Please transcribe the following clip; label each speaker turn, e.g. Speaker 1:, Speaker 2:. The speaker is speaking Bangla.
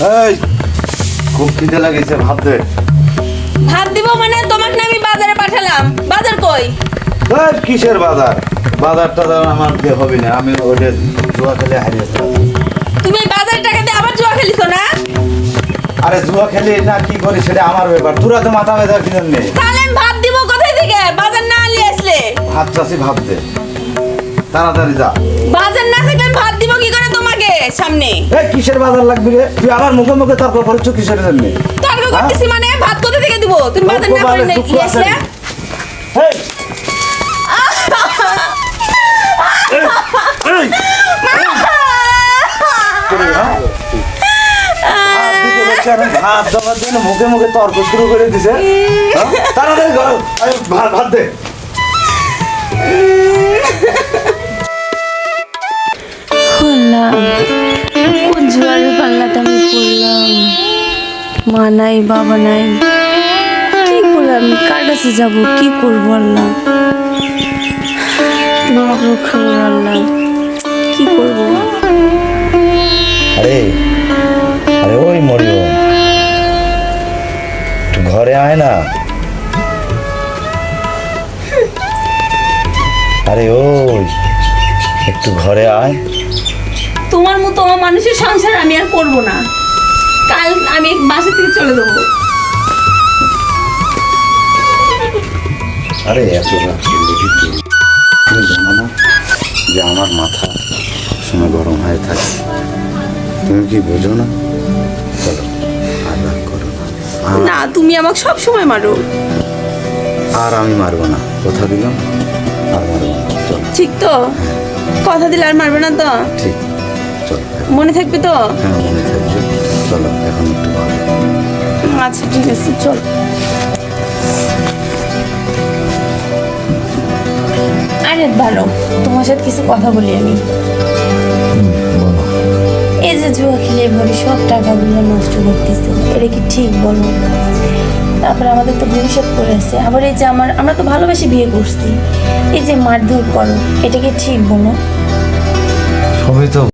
Speaker 1: এই খুব খিদে লাগিয়েছে ভাত দে।
Speaker 2: ভাত দিব মানে তোমাকে না আমি বাজারে পাঠালাম। বাজার কই?
Speaker 1: এই, কিসের বাজার? বাজার টাজার আমার দিয়ে হবে না আমি ওটা জুয়া খেলে।
Speaker 2: তুমি এই বাজারের টাকা দিয়ে আবার জুয়া খেলিছো না?
Speaker 1: আরে জুয়া খেলে না কি করি? সেটা আমার ব্যাপার। তোরা তো মাথা ব্যথা কিনে নে?
Speaker 2: তাহলে আমি ভাত দিব কোথায় থেকে? বাজার না আনলে আসলে।
Speaker 1: ভাত চাষি ভাত দে। তাড়াতাড়ি যা।
Speaker 2: বাজার না থেকে আমি ভাত দিব কি করে তোমাকে সামনে।
Speaker 1: এই কিসের বাজার লাগবে রে? তুই আমার মুখে মুখে তর্ক করছ কিসের জন্য?
Speaker 2: তর্ক করতেছি মানে ভাত কোথা থেকে দিব? তুমি বাজার না করে নিয়ে আসলে
Speaker 1: হ্যাঁ? ভাত দেওয়ার জন্য মুখে মুখে তর্ক শুরু করে দিছে। হ্যাঁ? তাড়াতাড়ি ভাত দে।
Speaker 3: নাই বাবা নাই। কি করে আমি কার কাছে যাব? কি করব আল্লাহ? তোমাকে খবর আল্লাহ। কি করব?
Speaker 1: আরে আরে ওই ঘরে আয় না। আরে ওই একটু ঘরে আয়।
Speaker 2: তোমার মতো মানুষের সংসার আমি আর করব না। কাল আমি বাসা থেকে চলে দেবো
Speaker 1: আরে এত জানো না যে আমার মাথা সময় গরম হয়ে থাকে। তুমি কি বোঝো না? চলো করো না।
Speaker 2: না তুমি আমাকে সব সময় মারো।
Speaker 1: আর আমি মারবো না। কথা দিলাম আর মারবো না। চলো।
Speaker 2: ঠিক তো? কথা দিলে আর মারবে না তো?
Speaker 1: ঠিক। চলো।
Speaker 2: মনে থাকবে তো?
Speaker 1: হ্যাঁ মনে থাকবে। চলো এখন একটু ভালো
Speaker 2: আচ্ছা ঠিক আছে চল। আরে ভালো তোমার সাথে কিছু কথা বলি আমি।
Speaker 3: এই যে জুয়া খেলে এভাবে সব টাকাগুলো নষ্ট করতেছে এটা কি ঠিক বলো? তারপরে আমাদের তো ভবিষ্যৎ পড়ে আছে। আবার এই যে আমার আমরা তো ভালোবেসে বিয়ে করছি। এই যে মারধর করো এটা কি ঠিক বলো?
Speaker 1: সবই তো